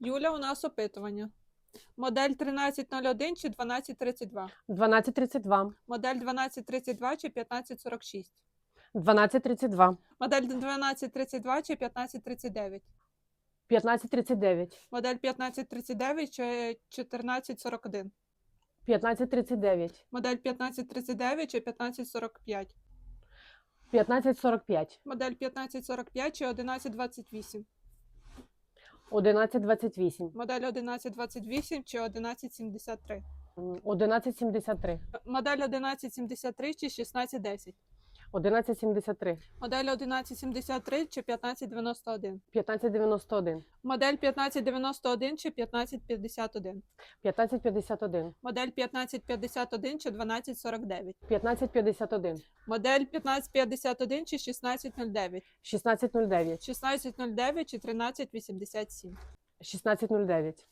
Юля, у нас опитування. Модель 1301 чи 1232? 1232, Модель 1232 чи 1546? 1232, Модель 1232 чи 1539? 1539, Модель 1539 чи 1441? 1539, Модель 1539 чи 1545? 1545, Модель 1545 чи 1128? 1128, Модель 1128 чи 1173? м, 1173, Модель 1173 чи 1610? 1173, Модель 1173 чи 1591? 1591, Модель 1591 чи 1551? 1551, Модель 1551 чи 1249? 1551, Модель 1551 чи 1609? 1609, 1609 чи 1387? 1609.